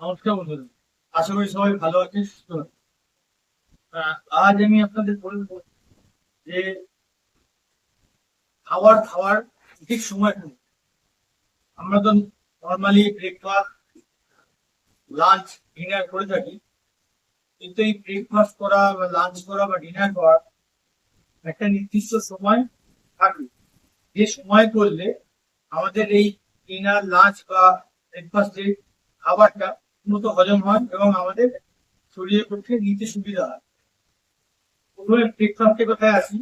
নমস্কার আজ আমি যে খাবার খাওয়ার ঠিক আমরা তো নর্মালি ব্রেকফাস্ট লাঞ্চ ডিনার করে থাকি। কিন্তু এই ব্রেকফাস্ট করা বা লাঞ্চ করা বা ডিনার করা একটা নির্দিষ্ট সময় থাকে যে সময় করলে আমাদের এই ডিনার লাঞ্চ বা ব্রেকফাস্টের খাবারটা উন্নত হজম হয় এবং আমাদের শরীরের পক্ষে নিতে সুবিধা হয়। প্রথমে ব্রেকফাস্টের কথায় আসি।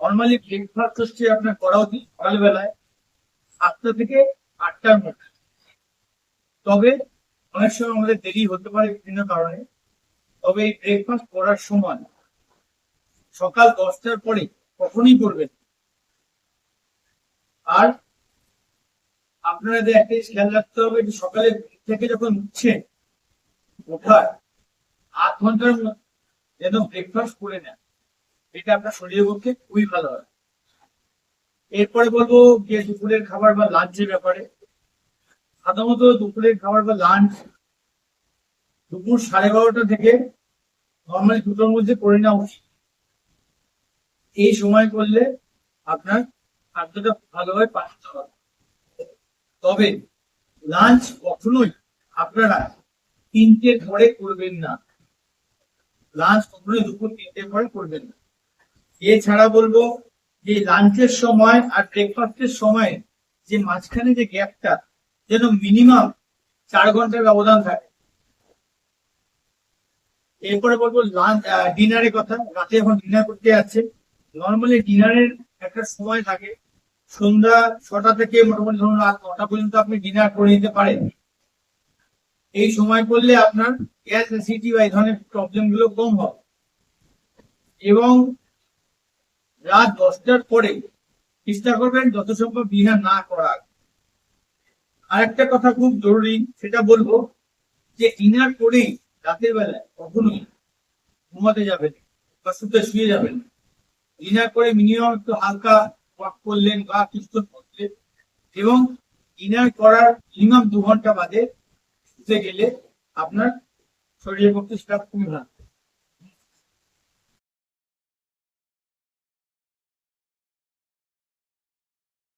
নর্মালি ব্রেকফাস্ট হচ্ছে আপনার করা উচিত সকালবেলায় সাতটা থেকে আটটার মধ্যে। তবে অনেক সময় আমাদের দেরি হতে পারে বিভিন্ন কারণে। তবে এই ব্রেকফাস্ট করার সময় সকাল দশটার পরে কখনই করবেন আর আপনাদের একটা খেয়াল রাখতে হবে যে সকালে থেকে যখন উঠছেন ওঠার আধ ঘণ্টার যেন ব্রেকফাস্ট করে নেন এটা আপনার শরীরের পক্ষে খুবই ভালো হয়। এরপরে বলব যে দুপুরের খাবার বা লাঞ্চের ব্যাপারে। সাধারণত দুপুরের খাবার বা লাঞ্চ দুপুর সাড়ে বারোটা থেকে নর্মালি দুটোর মধ্যে করে নেওয়া উচিত। এই সময় করলে আপনার খাদ্যটা ভালোভাবে পাঠিত হবে। তবে লাঞ্চ কখনোই আপনারা তিনটের পরে করবেন না। লাঞ্চ কখনোই দুপুর তিনটের পরে করবেন না। এছাড়া বলব যে লাঞ্চের সময় আর ব্রেকফাস্টের সময় যে মাঝখানে যে গ্যাপটা যেন মিনিমাম চার ঘণ্টার ব্যবধান থাকে। এরপরে বলব লাঞ্চ ডিনারের কথা। রাতে এখন ডিনার করতে যাচ্ছে। নর্মালি ডিনারের একটা সময় থাকে। সন্ধ্যা ছটা থেকে মোটামুটি ধরুন রাত নটা পর্যন্ত আপনি ডিনার করে নিতে পারেন। এই সময় করলে আপনার গ্যাস অ্যাসিডি বা এই ধরনের প্রবলেমগুলো কম হবে। এবং রাত দশটার পরে চেষ্টা করবেন যত সম্ভব ডিনার না করার। আরেকটা কথা খুব জরুরি, সেটা বলব যে ইনার করেই রাতের বেলায় কখনোই ঘুমাতে যাবেন বা শুতে শুয়ে যাবেন ডিনার করে মিনিমাম একটু হালকা ওয়াক করলেন বা কিছুক্ষণ করলেন এবং ডিনার করার মিনিমাম দু ঘণ্টা বাদে গেলে আপনার শরীরের পক্ষে সেটা খুবই ভালো।